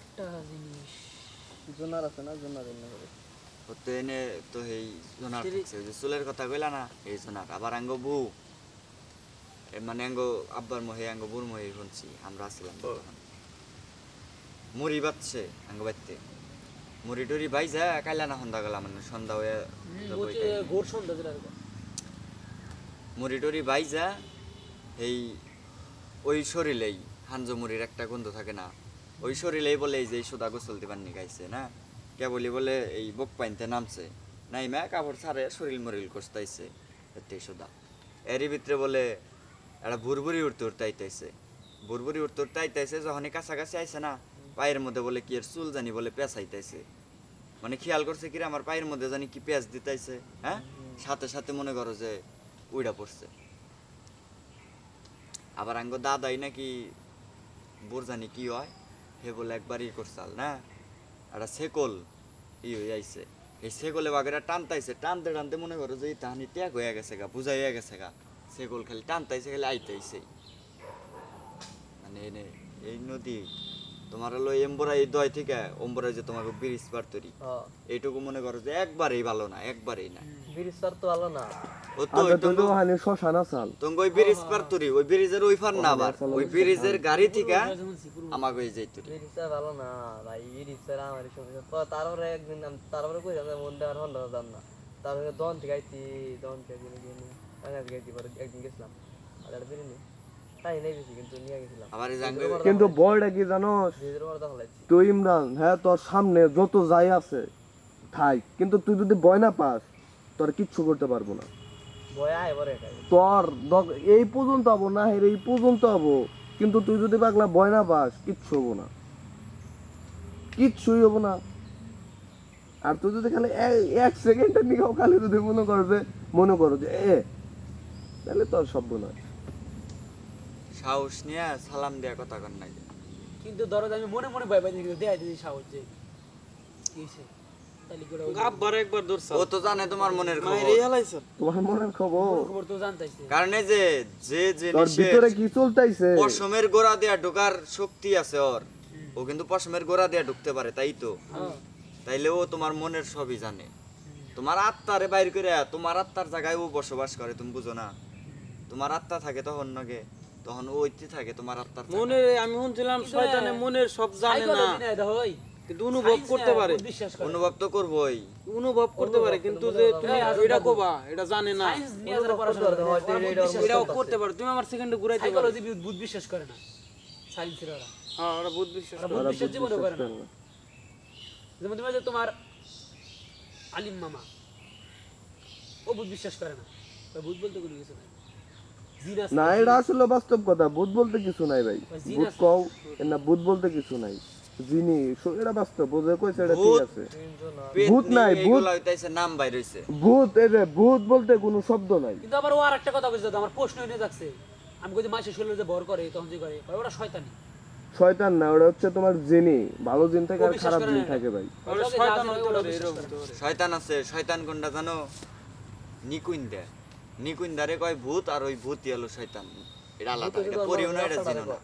একটা জিনিস। জোনার আছে না? জোনার এনে করে। হতে এনে তো এই জোনার থাকছে, যে চুলের কথা কইলা না এই জোনার। আবার আঙ্গ বউ। মানে আঙ্গ আব্বার মহে আঙ্গ বুর মহে শুনছি। আমরা আসছিলাম তখন। মুড়ি বাচ্ছে আঙ্গ বাড়তে। মুড়ি টুরি বাইজা কাইলা না সন্ধ্যা গেলাম মানে সন্ধ্যা হয়ে বই। ঘোর সন্ধ্যা যেটা মুড়ি টুরি বাইজা এই ওই শরীরেই হাঞ্জ মুড়ির একটা গন্ধ থাকে না। ওই শরীরেই বলে এই যে সুদা গোসল দিবার নি গাইছে, না? কেবলই বলে এই বক পাইনতে নামছে। নাই মা, কাপড় ছাড়ে শরীর মরিল কষতাইছে এতে সুদা। এরই ভিতরে বলে একটা বুরবুরি উঠতে উঠতে আইতাইছে। বুরবুরি উঠতে উঠতে আইতাইছে, যখনই কাছাকাছি আইছে না, পায়ের মধ্যে বলে কি এর চুল জানি বলে পেঁচাইতাইছে। মানে খেয়াল করছে কি আমার পায়ের মধ্যে জানি কি পেঁচ দিতাইছে হ্যাঁ? সাথে সাথে মনে করো যে উইড়া পড়ছে। আবার আঙ্গ দাদাই নাকি বোর জানি কি হয় হে বলে একবার ই করছাল, না? একটা সেকল ই হয়ে আইছে। এই সেকলে বাগেরা টানতাইছে, টানতে টানতে মনে করো যে তাহানি ত্যাগ হয়ে গেছে গা, বুঝাই গেছে গা। সেকল খালি টানতাইছে, খালি আইতাইছে। মানে এই নদী তোমার হলো এম্বরা এই দয় থেকে অম্বরা যে তোমাকে ব্রিজ পার তৈরি এইটুকু মনে করো যে একবারেই ভালো না একবারেই না। ব্রিজ তার তো ভালো না। ও তো আগে হানি শ্মশান আসাল তোমাকে ওই ব্রিজ পার তৈরি ওই ব্রিজের ওই ফার না আবার। ওই ব্রিজের গাড়ি থেকে আমাকে ওই যাই ব্রিজ ভালো না ভাই ব্রিজ স্যার আমার সমস্যা তারপরে একদিন তারপরে কই যাম মন দেওয়ার দাম না তারপরে দন থেকে আইছি দন থেকে গেলে গিয়ে আমি আজকে একদিন গেছিলাম। আর কিন্তু নিয়ে গেছিলাম। আবার এই জাঙ্গে কিন্তু বয়টা কি লাগছি। তুই ইমরান হ্যাঁ তোর সামনে যত যাই আছে ঠাই কিন্তু তুই যদি বয় না পাস তোর কিচ্ছু করতে পারব না। তোর এই পর্যন্ত হব না হের এই পর্যন্ত হব। কিন্তু তুই যদি পাগলা বয় না পাস কিচ্ছু হব না। কিচ্ছুই হব না। আর তুই যদি খালি এক সেকেন্ডের নিকেও খালি যদি মনে কর যে মনে করো যে এ তাহলে তোর সভ্য নয় সাহস নিয়ে সালাম দেয়া কথা কর নাই। কিন্তু ধরো আমি মনে মনে ভয় পাই কিন্তু দেখাই দিয়েছি সাহস যে কি হইছে? তাহলে কি ওটা আব্বার একবার ধরছ ও তোমার মনের খবর। মাইরে হেলাইছ। তোমার মনের খবর? খবর তো জানতাইছে। কারণ এই যে যে তোর জিনিসের ভিতরে কি চলতেছে পশমের গোড়া দেয়া ঢোকার শক্তি আছে ওর। ও কিন্তু পশমের গোড়া দেয়া ঢুকতে পারে তাই তো। তাইলে ও তোমার মনের সবই জানে। তোমার আত্মারে বাইর করে তোমার আত্মার জায়গায় ও বসবাস করে তুমি বুঝো না? তোমার আত্মা থাকে তখন নাকি তখন ওইতে থাকে তোমার আত্মার। মনের আমি শুনছিলাম শয়তানে মনের সব জানে না। কিন্তু অনুভব করতে পারে। অনুভব তো করবোই। অনুভব করতে পারে কিন্তু যে তুমি এটা কোবা এটা জানে না। এটাও করতে পারে তুমি আমার সেকেন্ডে ঘুরাইতে পারো। বহুত বিশ্বাস করে না। সায়েন্সের ওরা। হ্যাঁ ওরা বুধ বিশ্বাস করে। বিশ্বাস জীবনে করে না। যেমন তুমি যে তোমার আলিম মামা ও বুধ বিশ্বাস করে না। ভূত বলতে কোনো কিছু জিন আছে, না এটা আসলে বাস্তব কথা ভূত বলতে কিছু নাই ভাই। ভূত। কও না ভূত বলতে কিছু নাই। জিনি এটা বাস্তব বোঝে কইছে এটা ঠিক আছে। ভূত নাই, ভূত। হইতাছে নাম বাইর হইছে। ভূত এই যে ভূত বলতে কোনো শব্দ নাই। কিন্তু আবার ও আর একটা কথা আমার প্রশ্ন এনে যাচ্ছে। আমি কই যে মাসে শরীরে যে ভর করে তখন যে করে। ওরা শয়তানি। শয়তান না ওটা হচ্ছে তোমার জিনি। ভালো জিন থাকে আর খারাপ জিন থাকে ভাই। শয়তান আছে শয়তান কোনটা জানো? নিকুইন্দা নিকুইন্দারে কয় ভূত আর ওই হলো শয়তান। এটা আলাদা এটা পরিও না এটা জিনো না।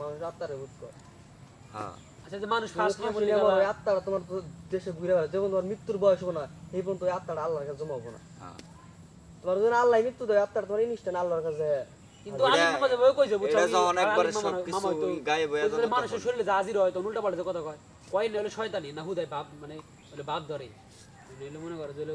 মানুষ আত্মারে ভূত কর হ্যাঁ। আচ্ছা যে মানুষ নিয়ে গেল। তোমার দেশে ঘুরে বেড়ায়। যখন তোমার মৃত্যুর বয়স হব না এই পর্যন্ত আত্মাটা আল্লাহর কাছে জমা হব না। হ্যাঁ। তোমার যদি আল্লাহ মৃত্যু দেয় আত্মাটা তোমার ইনস্ট্যান্ট আল্লাহর কাছে। কিন্তু কইছে বুঝছ এটা যখন একবারে সবকিছু গায়েব হয়ে ওই যে যাবে মানুষের শরীরে যা হাজির হয় তখন উল্টা পাল্টা কথা কয়। কয় হলে শয়তানি না হুদায় বাপ মানে বলে বাপ ধরে। মনে করে